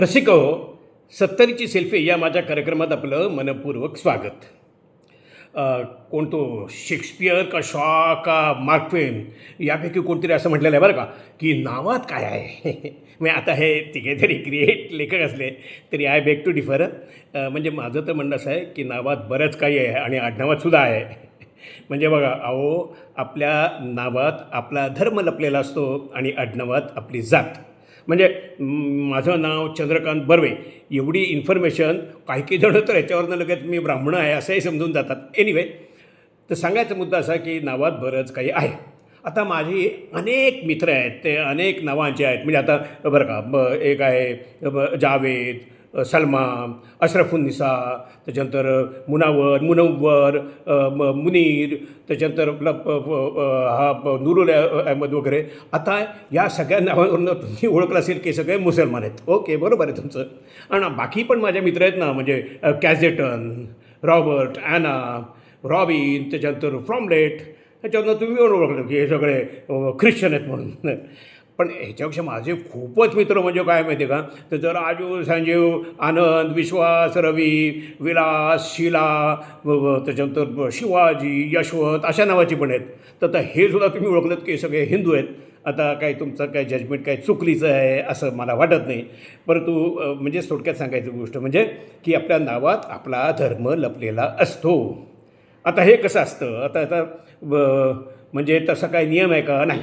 रसिक हो सत्तरीची सेल्फी या माझ्या कार्यक्रमात आपलं मनपूर्वक स्वागत. कोणतो शेक्सपियर का शॉ का मार्क ट्वेन यापैकी कोणतरी असं म्हटलेलं आहे बरं का की नावात काय आहे? मी म्हणजे आता हे तिघे जरी क्रिएट लेखक असले तरी आय बेक टू डिफर म्हणजे माझं तर म्हणणं असं आहे की नावात बरंच काही आहे आणि आडनावातसुद्धा आहे. म्हणजे बघा अहो आपल्या नावात आपला धर्म लपलेला असतो आणि आडनावात आपली जात. म्हणजे माझं नाव चंद्रकांत बर्वे. एवढी इन्फॉर्मेशन काही काही जणं तर याच्यावरनं लगेच मी ब्राह्मण आहे असंही समजून जातात. एनिवे तर सांगायचा मुद्दा असा की नावात बरंच काही आहे. आता माझी अनेक मित्र आहेत ते अनेक नावांचे आहेत. म्हणजे आता बरं का ब एक आहे जावेद सलमा अशरफुन्निसा त्याच्यानंतर मुनावर मुनव्वर म- मुनीर त्याच्यानंतर आपला हा नुरुल अहमद वगैरे. आता या सगळ्या नावांवरनं तुम्ही ओळखलं असेल की सगळे मुसलमान आहेत. ओके बरोबर आहे तुमचं. आणि बाकी पण माझ्या मित्र आहेत ना म्हणजे कॅझेटन रॉबर्ट ॲना रॉबिन त्याच्यानंतर फ्रॉमलेट त्याच्यावरनं तुम्ही ओळखलं की हे सगळे ख्रिश्चन आहेत म्हणून. पण ह्याच्यापेक्षा माझे खूपच मित्र म्हणजे काय माहिती आहे का? तर जर राजू संजीव आनंद विश्वास रवी विलास शिला त्याच्यानंतर शिवाजी यशवंत अशा नावाची पण आहेत. तर आता हे सुद्धा तुम्ही ओळखलं की सगळे हिंदू आहेत. आता काय तुमचं काय जजमेंट काय चुकलीचं आहे असं मला वाटत नाही. परंतु म्हणजे थोडक्यात सांगायची गोष्ट म्हणजे की आपल्या नावात आपला धर्म लपलेला असतो. आता हे कसं असतं? आता आता म्हणजे तसा काय नियम आहे का? नाही.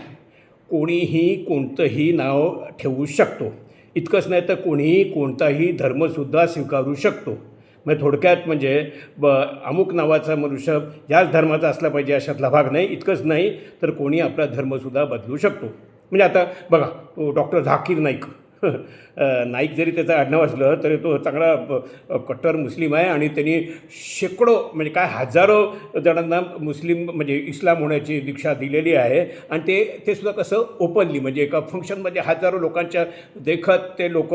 कोणीही कोणतंही नाव ठेवू शकतो. इतकंच नाही तर कोणीही कोणताही धर्मसुद्धा स्वीकारू शकतो. मग थोडक्यात म्हणजे ब अमुक नावाचा मनुष्य याच धर्माचा असला पाहिजे अशातला भाग नाही. इतकंच नाही तर कोणी आपला धर्मसुद्धा बदलू शकतो. म्हणजे आता बघा तो डॉक्टर झाकीर नाईक नाईक जरी त्याचं आडनाव असलं तरी तो चांगला कट्टर मुस्लिम आहे आणि त्यांनी शेकडो म्हणजे काय हजारो जणांना मुस्लिम म्हणजे इस्लाम होण्याची दीक्षा दिलेली आहे. आणि ते ते सुद्धा कसं ओपनली म्हणजे एका फंक्शनमध्ये हजारो लोकांच्या देखत ते लोक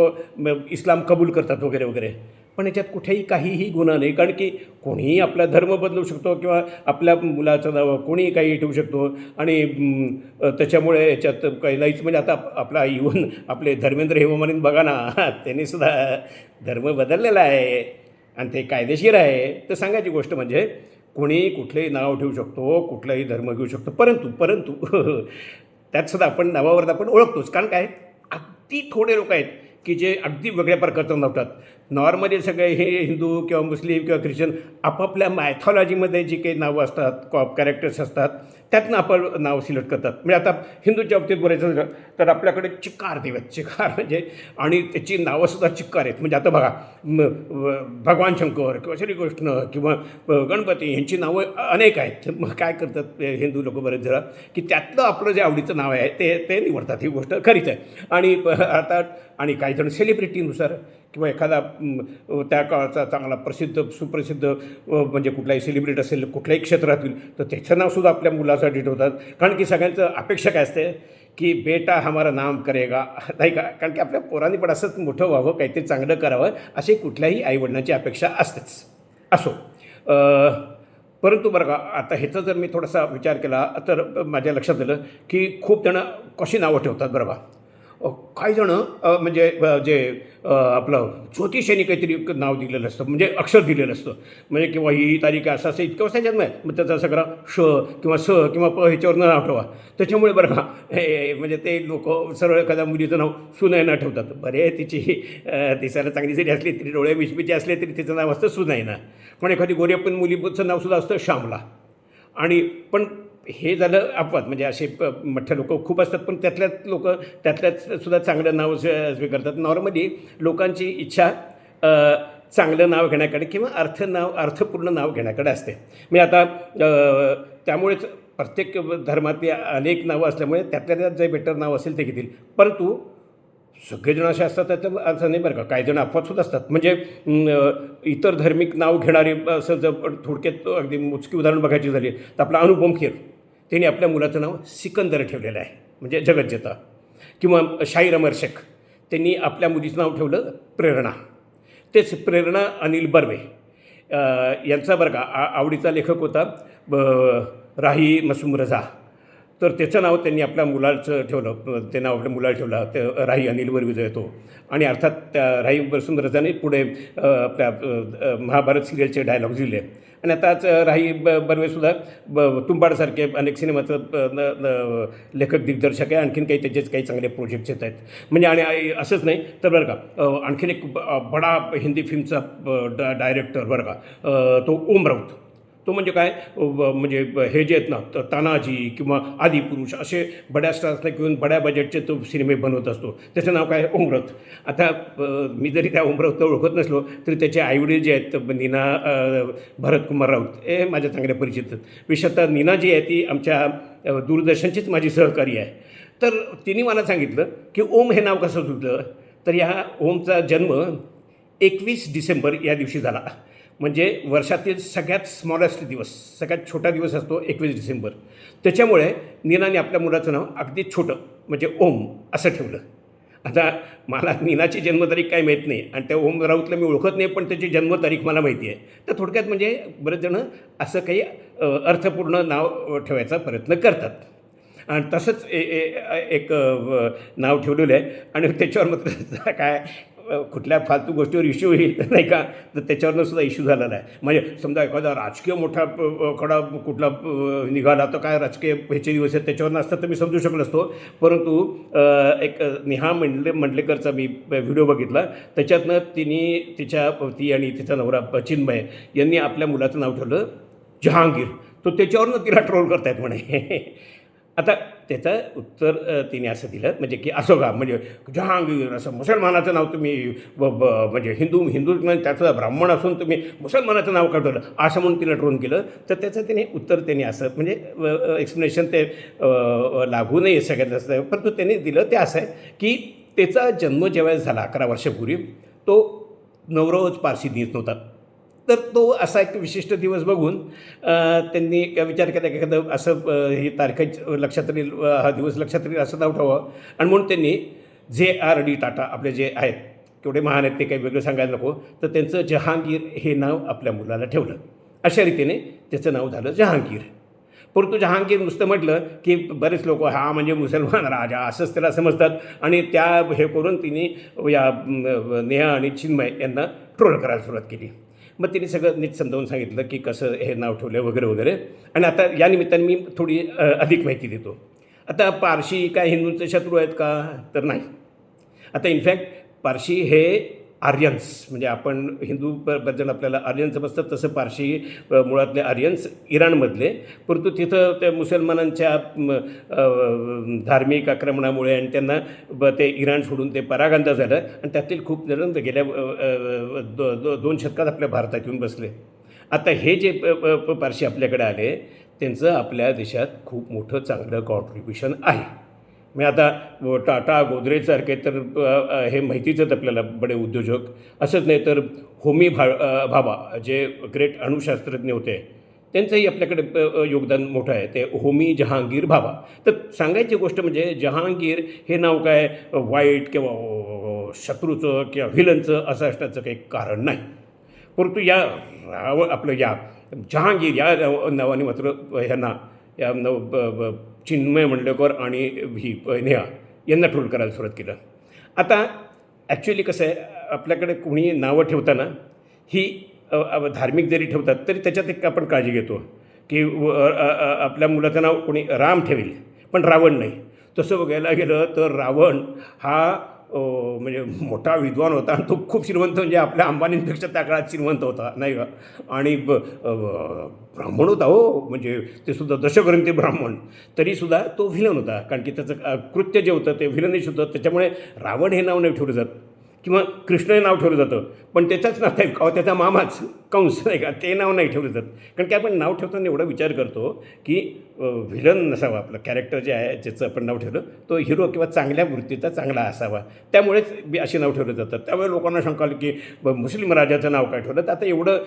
इस्लाम कबूल करतात वगैरे वगैरे. पण याच्यात कुठेही काहीही गुन्हा नाही. कारण की कोणीही आपला धर्म बदलू शकतो किंवा आपल्या मुलाचं नाव कोणीही काही ठेवू शकतो. आणि त्याच्यामुळे याच्यात काही नाहीच. म्हणजे आता आप- आपला इवन आपले धर्मेंद्र हेममालिन बघा ना त्यांनी सुद्धा धर्म बदललेला आहे. आणि ते कायदेशीर आहे. तर सांगायची गोष्ट म्हणजे कोणी कुठलंही नाव ठेवू शकतो कुठलाही धर्म घेऊ शकतो. परंतु परंतु त्यात सुद्धा आपण नावावर आपण ओळखतोच. कारण काय? अगदी थोडे लोक आहेत की जे अगदी वेगळ्या प्रकारचं नव्हतात नॉर्मली सगळे हे हिंदू किंवा मुस्लिम किंवा ख्रिश्चन आपापल्या मायथॉलॉजीमध्ये जी काही नावं असतात कॉ कॅरेक्टर्स असतात त्यातनं आपण नाव सिलेक्ट करतात. म्हणजे आता हिंदूच्या बाबतीत बोलायचं झालं तर आपल्याकडे चिक्कार देव आहेत. चिक्कार म्हणजे आणि त्याची नावंसुद्धा चिक्कार आहेत. म्हणजे आता बघा भगवान शंकर किंवा श्रीकृष्ण किंवा गणपती यांची नावं अनेक आहेत. मग काय करतात हिंदू लोक बरेच जरा की त्यातलं आपलं जे आवडीचं नाव आहे ते ते निवडतात. ही गोष्ट खरीच आहे. आणि प- आता आणि काही जण सेलिब्रिटीनुसार किंवा एखादा त्या काळाचा चांगला प्रसिद्ध सुप्रसिद्ध म्हणजे कुठलाही सेलिब्रिटी असेल कुठल्याही क्षेत्रातील तर त्याचं नावसुद्धा आपल्या मुलासाठी ठेवतात कारण की सगळ्यांचं अपेक्षा काय असते? की बेटा हमारा नाम करेगा. नाही का? कारण की आपल्या पोरांनी पण असंच मोठं व्हावं काहीतरी चांगलं करावं अशी कुठल्याही आईवडिलांची अपेक्षा असतेच. असो. परंतु बरं का आता ह्याचा जर मी थोडासा विचार केला तर माझ्या लक्षात आलं की खूप जणं कशी नावं ठेवतात बरं का? काही जणं म्हणजे जे आपलं ज्योतिषाने काहीतरी एक नाव दिलेलं असतं म्हणजे अक्षर दिलेलं असतं. म्हणजे किंवा ही तारीख असं असं इतकं वाचायच्यात नाही मग त्याचा सगळा श किंवा स किंवा प ह्याच्यावरनं नाव आठवा त्याच्यामुळे बरं का हे म्हणजे ते लोक सरळ एखाद्या मुलीचं नाव सुनयना ठेवतात. बरे तिची दिसायला चांगली जरी असली तरी डोळे मिचमिचे असले तरी तिचं नाव असतं सुनयना. पण एखादी गोऱ्यापण मुलीचं नावसुद्धा असतं श्यामला. आणि पण हे झालं अपवाद म्हणजे असे प- मोठे लोक खूप असतात पण त्यातल्यात लोक त्यातल्याच सुद्धा चांगलं नाव स्वीकारतात. नॉर्मली लोकांची इच्छा चांगलं नाव घेण्याकडे किंवा अर्थ नाव अर्थपूर्ण नाव घेण्याकडे असते. म्हणजे आता त्यामुळेच प्रत्येक धर्मातली अनेक नावं असल्यामुळे त्यातल्या त्यात जे बेटर नाव असेल ते घेतील. परंतु सगळेजण असे असतात त्याचं असं नाही बरं का काही जण अपवाद असतात. म्हणजे इतर धार्मिक नाव घेणारे असं जर थोडक्यात अगदी मोजकी उदाहरण बघायची झाली तर आपला अनुपम खेर त्यांनी आपल्या मुलाचं नाव सिकंदर ठेवलेलं आहे. म्हणजे जगज्जेता. किंवा शाहीर अमर शेख त्यांनी आपल्या मुलीचं नाव ठेवलं प्रेरणा. तेच प्रेरणा अनिल बर्वे. यांचा बरं का आ आवडीचा लेखक होता ब राही मसूम रझा. तर त्याचं नाव त्यांनी आपल्या मुलाचं ठेवलं. ते नाव आपल्या मुलाला ठेवलं. ते राही अनिलवर विजय येतो आणि अर्थात त्या राही वसुंधराजाने पुढे आपल्या महाभारत सिरियलचे डायलॉग्स दिले आणि आताच राही ब बर्वेसुद्धा ब तुंबाडसारखे अनेक सिनेमाचं न- लेखक दिग्दर्शक आहे. आणखीन काही त्याचेच काही चांगले प्रोजेक्ट्स येत आहेत. म्हणजे आणि असंच नाही तर बरं का आणखीन एक बडा हिंदी फिल्मचा डायरेक्टर बरं का तो ओम राऊत. तो म्हणजे काय ब- म्हणजे हे जे आहेत ना तानाजी किंवा आदिपुरुष असे बड्या स्टार्सला घेऊन बड्या बजेटचे तो सिनेमे बनवत असतो. त्याचं नाव काय ओमरथ आता मी जरी त्या ओमरथला ओळखत नसलो तरी त्याचे आईवडील जे आहेत नीना भरतकुमार राऊत हे माझ्या चांगल्या परिचित आहेत. विशेषतः नीना जी आहे ती आमच्या दूरदर्शनचीच माझी सहकारी आहे. तर तिने मला सांगितलं की ओम हे नाव कसं सुचलं? तर ह्या ओमचा जन्म एकवीस डिसेंबर या दिवशी झाला. म्हणजे वर्षातील सगळ्यात स्मॉलेस्ट दिवस सगळ्यात छोटा दिवस असतो एकवीस डिसेंबर. त्याच्यामुळे नीनाने आपल्या मुलाचं नाव अगदी छोटं म्हणजे ओम असं ठेवलं. आता मला नीनाची जन्मतारीख काही माहीत नाही आणि त्या ओम राऊतला मी ओळखत नाही पण त्याची जन्मतारीख मला माहिती आहे. तर थोडक्यात म्हणजे बरेच जणं असं काही अर्थपूर्ण नाव ठेवायचा प्रयत्न करतात. आणि तसंच ए, ए, एक नाव ठेवलेलं आहे. आणि त्याच्यावर मात्र काय कुठल्या फालतू गोष्टीवर इश्यू होईल नाही का? तर त्याच्यावरनं सुद्धा इश्यू झालेला आहे म्हणजे समजा एखादा राजकीय मोठा कडा कुठला निघाला तर काय राजकीय ह्याचे दिवस आहेत त्याच्यावरनं असतात तर मी समजू शकलो असतो. परंतु एक नेहा मंडले मंडलेकरचा मी व्हिडिओ बघितला. त्याच्यातनं तिने तिच्या ती आणि तिचा नवरा चिन्मय यांनी आपल्या मुलाचं नाव ठेवलं जहांगीर. तो त्याच्यावरनं तिला ट्रोल करतायत म्हणे. आता त्याचं उत्तर तिने असं दिलं म्हणजे की असो का म्हणजे जहांगीर असं मुसलमानाचं नाव तुम्ही ब ब म्हणजे हिंदू हिंदू म्हणजे त्याचं ब्राह्मण असून तुम्ही मुसलमानाचं नाव काढवलं असं म्हणून तिला ट्रोन केलं. तर त्याचं तिने उत्तर त्याने असं म्हणजे एक्सप्लेनेशन ते लागू नाही सगळ्यात जास्त परंतु त्याने दिलं ते असं आहे की त्याचा जन्म जेव्हा झाला अकरा वर्षापूर्वी तो नवरोज पारशी दित नव्हता. तर तो असा एक विशिष्ट दिवस बघून त्यांनी काय विचार केला की एखादं असं हे ही तारखेच लक्षात राहील हा दिवस लक्षात राहील असं नाव ठेवावं आणि म्हणून त्यांनी जे आर डी टाटा आपले जे आहेत केवढे महान आहेत ते काही वेगळं सांगायला नको. तर त्यांचं जहांगीर हे नाव आपल्या मुलाला ठेवलं. अशा रीतीने त्याचं नाव झालं जहांगीर. परंतु जहांगीर नुसतं म्हटलं की बरेच लोक हा म्हणजे मुसलमान राजा असंच त्याला समजतात. आणि त्या हे करून तिने या नेहा आणि चिन्मय यांना ट्रोल करायला सुरुवात केली. मग तिने सगळं नीट समजावून सांगितलं की कसं हे नाव ठेवलं वगैरे वगैरे. आणि आता या निमित्ताने मी थोडी अधिक माहिती देतो. आता पारशी काय हिंदूंचे शत्रू आहेत का? तर नाही. आता इनफॅक्ट पारशी हे आर्यन्स म्हणजे आपण हिंदू बद्दल आपल्याला आर्यन समजतात तसं पारशी मुळातले आर्यन्स इराणमधले. परंतु तिथं त्या मुसलमानांच्या धार्मिक आक्रमणामुळे आणि त्यांना ब ते इराण सोडून ते परागंदा झालं आणि त्यातील खूप जण गेल्या दो, दो, दोन शतकात आपल्या भारतात येऊन बसले. आता हे जे प- प- प- पारशी आपल्याकडे आले त्यांचं आपल्या देशात खूप मोठं चांगलं कॉन्ट्रीब्युशन आहे. मी आता टाटा गोदरेजसारखे तर हे माहितीच आहेत आपल्याला बडे उद्योजक. असंच नाही तर होमी भा भाबा भाभा जे ग्रेट अणुशास्त्रज्ञ होते त्यांचंही आपल्याकडे योगदान मोठं आहे. ते होमी जहांगीर भाभा. तर सांगायची गोष्ट म्हणजे जहांगीर हे नाव काय? वाईट किंवा शत्रूचं किंवा व्हिलनचं असं असण्याचं काही कारण नाही. परंतु या राव आपलं या जहांगीर या नावाने मात्र ह्यांना या नव ब- ब- चिन्मय मंडळकर आणि ही नेहा यांना ट्रोल करायला सुरुवात केलं. आता ॲक्च्युली कसं आहे आपल्याकडे कोणी नावं ठेवताना ही धार्मिक जरी ठेवतात तरी त्याच्यात एक आपण काळजी घेतो की आपल्या मुलाचं नाव कोणी राम ठेवेल पण रावण नाही. तसं बघायला गेलं तर रावण हा म्हणजे मोठा विद्वान होता आणि तो खूप श्रीमंत म्हणजे आपल्या अंबानींपेक्षा त्या काळात श्रीमंत होता नाही का? आणि ब ब्राह्मण होता हो म्हणजे ते सुद्धा दशग्रंथी ब्राह्मण. तरीसुद्धा तो व्हिलन होता कारण की त्याचं कृत्य जे होतं ते व्हिलनिश होतं. त्याच्यामुळे रावण हे नाव नाही ठेवलं जात. किंवा कृष्ण हे नाव ठेवलं जातं. पण त्याचाच नाव का त्याचा मामाच. कंस नाही का ते नाव नाही ठेवलं जात. कारण की आपण नाव ठेवताना एवढा विचार करतो की व्हिलन नसावा आपलं कॅरेक्टर जे आहे ज्याचं आपण नाव ठेवलं तो हिरो किंवा चांगल्या वृत्तीचा चांगला असावा. त्यामुळेच बी असे नाव ठेवलं जातं त्यामुळे लोकांना शंका आली की मुस्लिम राजाचं नाव काय ठेवलं? तर आता एवढं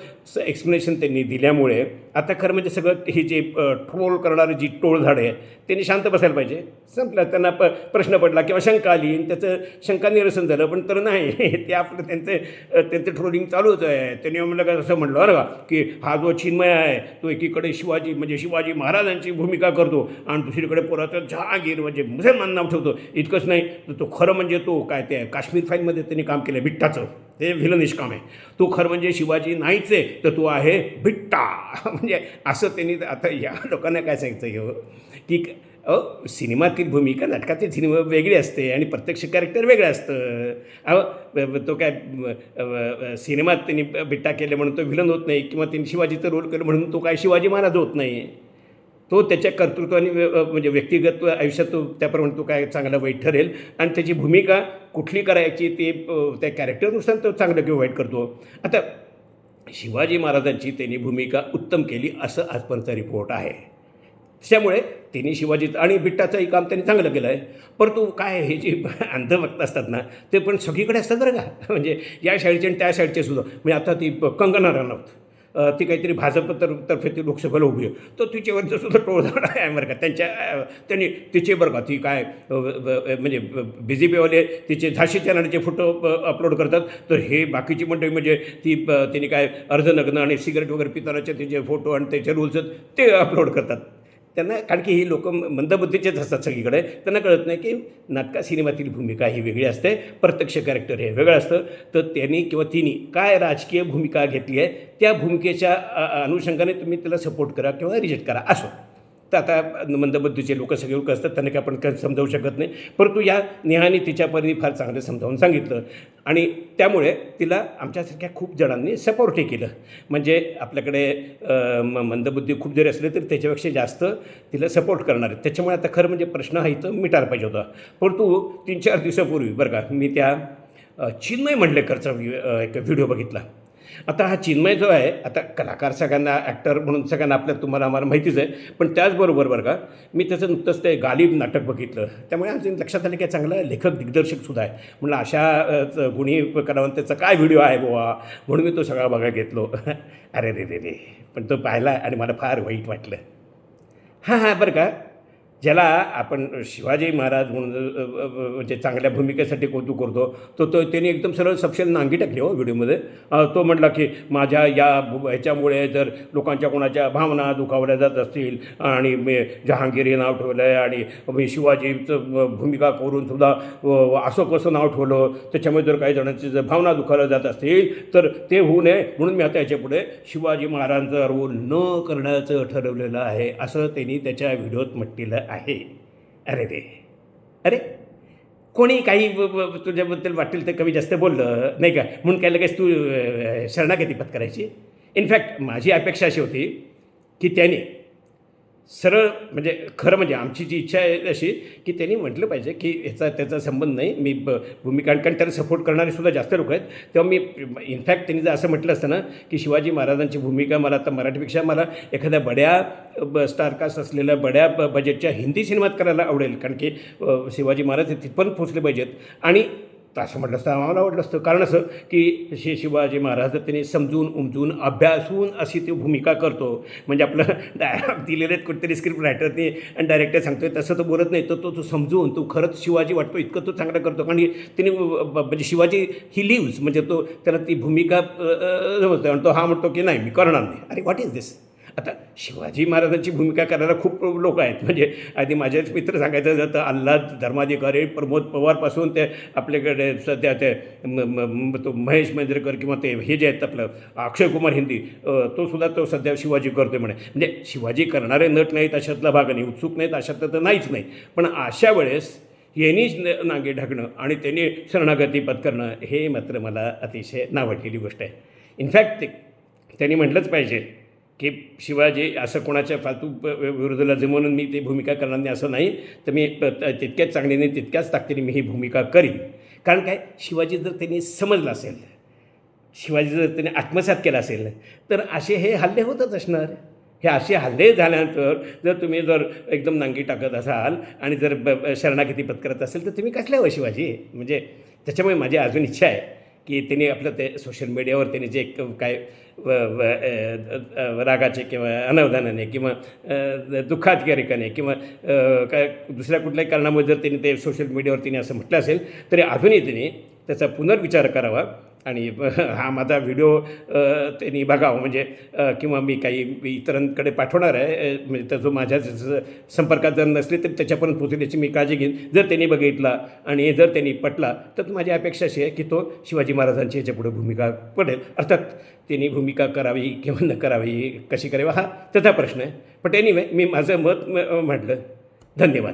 एक्सप्लेनेशन त्यांनी दिल्यामुळे आता खरं म्हणजे सगळं हे जे ट्रोल करणारी जी टोळझाड आहे त्यांनी शांत बसायला पाहिजे. संपलं. त्यांना प प्रश्न पडला किंवा शंका आली आणि त्याचं शंका निरसन झालं. पण तर नाही ते आपलं त्यांचे त्यांचं ट्रोलिंग चालूच आहे. त्यांनी म्हणलं का असं म्हटलं बरं का की हा जो चिन्मय आहे तो एकीकडे शिवाजी म्हणजे शिवाजी महाराजांची भूमिका करतो आणि दुसरीकडे पुरातन जहागीर म्हणजे मुसलमान नाव ठेवतो. इतकंच नाही तर तो खरं म्हणजे तो काय ते काश्मीर फाईलमध्ये त्यांनी काम केलं बिट्टाचं. ते व्हिलनिश काम आहे. तो खरं म्हणजे शिवाजी नाहीच आहे तर तो आहे बिट्टा. म्हणजे असं त्यांनी आता या लोकांना काय सांगितलं हे? हो? की अहो सिनेमातील भूमिका नाटकातील सिनेमा वेगळी असते आणि प्रत्यक्ष कॅरेक्टर वेगळं असतं. अहो तो काय सिनेमात त्यांनी बिट्टा केलं म्हणून तो विलन होत नाही किंवा त्यांनी शिवाजीचं रोल केलं म्हणून तो काय शिवाजी महाराज होत नाही. तो त्याच्या कर्तृत्वाने म्हणजे व्यक्तिगत आयुष्यात तो त्याप्रमाणे तो काय चांगला वाईट ठरेल आणि त्याची भूमिका कुठली करायची ते त्या कॅरेक्टरनुसार तो चांगलं किंवा वाईट करतो. आता शिवाजी महाराजांची त्यांनी भूमिका उत्तम केली असं आजपर्यंतचा रिपोर्ट आहे. त्यामुळे तिने शिवाजीचं आणि बिट्टाचंही काम त्यांनी चांगलं केलं आहे. परंतु काय हे जे अंधभक्त असतात ना ते पण सगळीकडे असतात बरं का. म्हणजे या शाळेचे आणि त्या शाळेचे सुद्धा. म्हणजे आता ती कंगना रनौत ती काहीतरी भाजप तर तर्फे ती लोकसभेला उभी आहे. तर तिच्यावरचं सुद्धा टोळधाड आहे बरं का. त्यांच्या त्यांनी तिचे बरं का ती काय म्हणजे बी जे पीवाले तिचे झाशी चॅनलचे फोटो अपलोड करतात. तर हे बाकीची मंडळी म्हणजे ती तिने त्यांनी काय अर्धनग्न आणि सिगरेट वगैरे पितानाचे तिचे फोटो आणि त्याचे रूल्स ते अपलोड करतात. त्यांना कारण की ही लोक मंदबुद्धीचेच असतात सगळीकडे. त्यांना कळत नाही की नाटका सिनेमातील भूमिका ही वेगळी असते प्रत्यक्ष कॅरेक्टर हे वेगळं असतं. तर त्यांनी किंवा तिने काय राजकीय भूमिका घेतली आहे त्या भूमिकेच्या अनुषंगाने तुम्ही त्याला सपोर्ट करा किंवा रिजेक्ट करा असो. तर आता मंदबुद्धीचे लोक सगळे लोक असतात त्यांना काय आपण काही समजावू शकत नाही. परंतु या नेहाने तिच्या परीने फार चांगलं समजावून सांगितलं. आणि त्यामुळे तिला आमच्यासारख्या खूप जणांनी सपोर्टही केलं. म्हणजे आपल्याकडे म- मंदबुद्धी खूप जरी असले तरी त्याच्यापेक्षा जास्त तिला सपोर्ट करणार आहेत. त्याच्यामुळे आता खरं म्हणजे प्रश्न हा इथं मिटायला पाहिजे होता. परंतु तीन चार दिवसापूर्वी बरं का मी त्या चिन्मय मंडलेकरचा व्हि- एक व्हिडिओ बघितला. आता हा चिन्मय जो आहे आता कलाकार सगळ्यांना ॲक्टर म्हणून सगळ्यांना आपल्या तुम्हाला आम्हाला माहितीच आहे पण त्याचबरोबर बरं का मी त्याचं नुकतंच ते गालिब नाटक बघितलं. त्यामुळे आमच्या लक्षात आलं की चांगला लेखक दिग्दर्शकसुद्धा आहे. म्हणलं अशा गुणी कलावंताचा काय व्हिडिओ आहे बुवा? म्हणून मी तो सगळा बघायला घेतलो. अरे रे रे रे. पण तो पाहिला आणि मला फार वाईट वाटलं. हां हां बरं का. ज्याला आपण शिवाजी महाराज म्हणून म्हणजे चांगल्या भूमिकेसाठी कौतुक करतो तो तो त्यांनी एकदम सरळ सपशेल नांगी टाकली हो व्हिडिओमध्ये. तो म्हटला की माझ्या या ह्याच्यामुळे जर लोकांच्या कोणाच्या भावना दुखावल्या जात असतील आणि मी जहांगीर हे नाव ठेवलं आहे आणि मी शिवाजीचं भूमिका करून सुद्धा असं कसं नाव ठेवलं त्याच्यामुळे जर काही जणांची जर भावना दुखावल्या जात असतील तर ते होऊ नये. म्हणून मी आता याच्यापुढे शिवाजी महाराजांचा रोल न करण्याचं ठरवलेलं आहे असं त्यांनी त्याच्या व्हिडिओत म्हटलेलं आहे. अरे रे. अरे कोणी काही तुझ्याबद्दल वाटेल तर कमी जास्त बोललं नाही का? म्हणून काय लगेच तू शरणागती पत्करायची? इनफॅक्ट माझी अपेक्षा अशी होती की त्याने सरळ म्हणजे खरं म्हणजे आमची जी इच्छा आहे अशी की त्यांनी म्हटलं पाहिजे की ह्याचा त्याचा संबंध नाही. मी ब भूमिका कारण त्याला सपोर्ट करणारे सुद्धा जास्त लोक आहेत. तेव्हा मी इनफॅक्ट त्यांनी जर असं म्हटलं असतं ना की शिवाजी महाराजांची भूमिका मला आता मराठीपेक्षा मला एखाद्या बड्या ब स्टारकास्ट असलेल्या बड्या ब बजेटच्या हिंदी सिनेमात करायला आवडेल. कारण की शिवाजी महाराज हे तिथपर्यंत पोचले पाहिजेत. आणि तर असं म्हटलं असतं आम्हाला वाटलं असतं. कारण असं की शि शिवाजी महाराज त्यांनी समजून उमजून अभ्यासून अशी ती भूमिका करतो म्हणजे आपलं डायलॉग दिलेले आहेत कुठेतरी स्क्रिप्ट रायटरने आणि डायरेक्टर सांगतोय तसं तो बोलत नाही तर तो तो समजून तो खरंच शिवाजी वाटतो इतकं तो चांगलं करतो. कारण की त्याने म्हणजे शिवाजी ही लिव्ज म्हणजे तो त्याला ती भूमिका अ, समजतो आणि तो हा म्हणतो की नाही मी करणार नाही. अरे व्हॉट इज दिस आता शिवाजी महाराजांची भूमिका करायला खूप लोक आहेत. म्हणजे आधी माझेच मित्र सांगायचं जातं आल्हाद धर्माधिकारी प्रमोद पवारपासून ते आपल्याकडे सध्या ते तो महेश मंजरेकर किंवा ते हे जे आहेत आपलं अक्षय कुमार हिंदी तो सुद्धा तो सध्या शिवाजी करतोय म्हणे. म्हणजे शिवाजी करणारे नट नाहीत अशातला भाग नाही उत्सुक नाहीत अशातलं तर नाहीच नाही. पण अशा वेळेस यांनीच न- नांगे ढाकणं आणि त्यांनी शरणागती पत्करणं हे मात्र मला अतिशय नावडलेली गोष्ट आहे. इनफॅक्ट ते त्यांनी म्हटलंच पाहिजे की शिवाजी असं कोणाच्या फालतू प- विरोधाला जमवून मी ती भूमिका करणार नाही असं नाही तर मी तितक्याच चांगलीने तितक्याच ताकदीने मी ही भूमिका करीन. कारण काय? शिवाजी जर त्यांनी समजलं असेल शिवाजी जर त्यांनी आत्मसात केला असेल तर असे हे हल्ले होतच असणार. हे असे हल्ले झाल्यानंतर जर तुम्ही जर एकदम नांगी टाकत असाल आणि जर ब शरणागती पत्करत असेल तर तुम्ही कसल्या हो शिवाजी? म्हणजे त्याच्यामुळे माझी अजून इच्छा आहे. की त्यांनी आपलं ते सोशल मीडियावर त्यांनी जे काय व- रागाचे किंवा अनावधानाने किंवा दुःखाधिकारिकाने किंवा काय दुसऱ्या कुठल्याही कारणामुळे जर त्यांनी ते सोशल मीडियावर त्यांनी असं म्हटलं असेल तरी अजूनही त्यांनी त्याचा पुनर्विचार करावा. आणि हा माझा व्हिडिओ त्यांनी बघावं म्हणजे किंवा मी काही इतरांकडे पाठवणार आहे म्हणजे त्या जो माझ्या संपर्कात जर नसले तर त्याच्यापर्यंत पोचवण्याची मी काळजी घेईन. जर त्यांनी बघितला आणि जर त्यांनी पटला तर माझी अपेक्षा अशी आहे की तो शिवाजी महाराजांची याच्यापुढे भूमिका पडेल. अर्थात त्यांनी भूमिका करावी किंवा न करावी कशी करावी हा त्याचा प्रश्न आहे. पण एनिवे मी माझं मत म्हटलं. धन्यवाद.